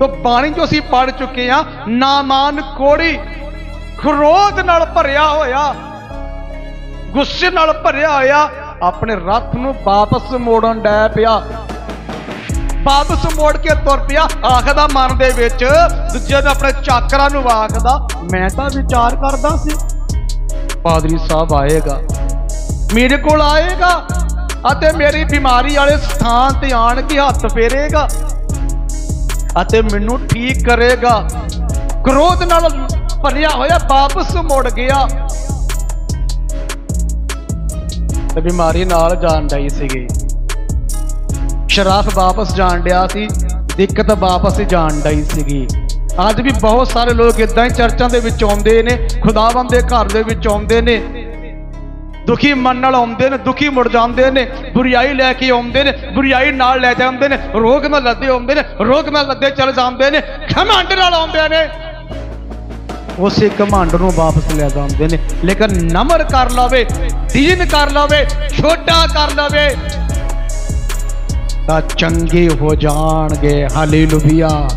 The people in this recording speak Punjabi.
ਤੋ ਬਾਣੀ ਜੋ ਅਸੀਂ ਪੜ ਚੁੱਕੇ ਆ ਨਾਮਾਨ ਕੋੜੀ ਖਰੋਧ ਨਾਲ ਭਰਿਆ ਹੋਇਆ, ਗੁੱਸੇ ਨਾਲ ਭਰਿਆ ਹੋਇਆ, ਆਪਣੇ ਰੱਥ ਨੂੰ ਵਾਪਸ ਮੋੜਨ ਡੈ ਪਿਆ। ਵਾਪਸ ਮੋੜ ਕੇ ਤੁਰ ਪਿਆ, ਆਖਦਾ ਮਨ ਦੇ ਵਿੱਚ, ਦੂਜੇ ਨੂੰ ਆਪਣੇ ਚਾਕਰਾਂ ਨੂੰ ਆਖਦਾ, ਮੈਂ ਤਾਂ ਵਿਚਾਰ ਕਰਦਾ ਸੀ, ਪਾਦਰੀ ਸਾਹਿਬ ਆਏਗਾ, ਮੇਰੇ ਕੋਲ ਆਏਗਾ, ਅਤੇ ਮੇਰੀ ਬਿਮਾਰੀ ਵਾਲੇ ਸਥਾਨ ਤੇ ਆਣ ਕੇ ਹੱਥ ਫੇਰੇਗਾ। ਅਤੇ ਮੈਨੂੰ ਠੀਕ ਕਰੇਗਾ। ਕ੍ਰੋਧ ਨਾਲ ਭਰਿਆ ਹੋਇਆ ਵਾਪਸ ਮੁੜ ਗਿਆ। ਤੇ ਬਿਮਾਰੀ ਨਾਲ ਜਾਣ ਡਈ ਸੀਗੀ। ਸ਼ਰਾਫ ਵਾਪਸ ਜਾਣ ਡਿਆ ਸੀ, ਦਿੱਕਤ ਵਾਪਸ ਜਾਣ ਡਈ ਸੀਗੀ। ਅੱਜ ਵੀ ਬਹੁਤ ਸਾਰੇ ਲੋਕ ਇਦਾਂ ਹੀ ਚਰਚਾਂ ਦੇ ਵਿੱਚ ਆਉਂਦੇ ਨੇ, ਖੁਦਾਵੰਦ ਦੇ ਘਰ ਦੇ ਵਿੱਚ ਆਉਂਦੇ ਨੇ। ਦੁਖੀ ਮਨ ਨਾਲ ਆਉਂਦੇ ਨੇ, ਦੁਖੀ ਮੁੜ ਜਾਂਦੇ ਨੇ, ਬੁਰੀਾਈ ਲੈ ਕੇ ਆਉਂਦੇ ਨੇ, ਬੁਰੀਾਈ ਨਾਲ ਲੈ ਜਾਂਦੇ ਨੇ, ਰੋਗ ਨਾਲ ਲੱਦੇ ਆਉਂਦੇ ਨੇ, ਰੋਗ ਨਾਲ ਲੱਦੇ ਚਲ ਜਾਂਦੇ ਨੇ, ਘਮੰਡ ਨਾਲ ਆਉਂਦੇ ਨੇ। ਉਸੇ ਘਮੰਡ ਨੂੰ ਵਾਪਸ ਲੈ ਜਾਂਦੇ ਨੇ। ਲੇਕਿਨ ਨਮਰ ਕਰ ਲਵੇ, ਦੀਨ ਕਰ ਲਵੇ, ਛੋਟਾ ਕਰ ਲਵੇ, ਤਾਂ ਚੰਗੇ ਹੋ ਜਾਣਗੇ। ਹਾਲੇਲੂਇਆ।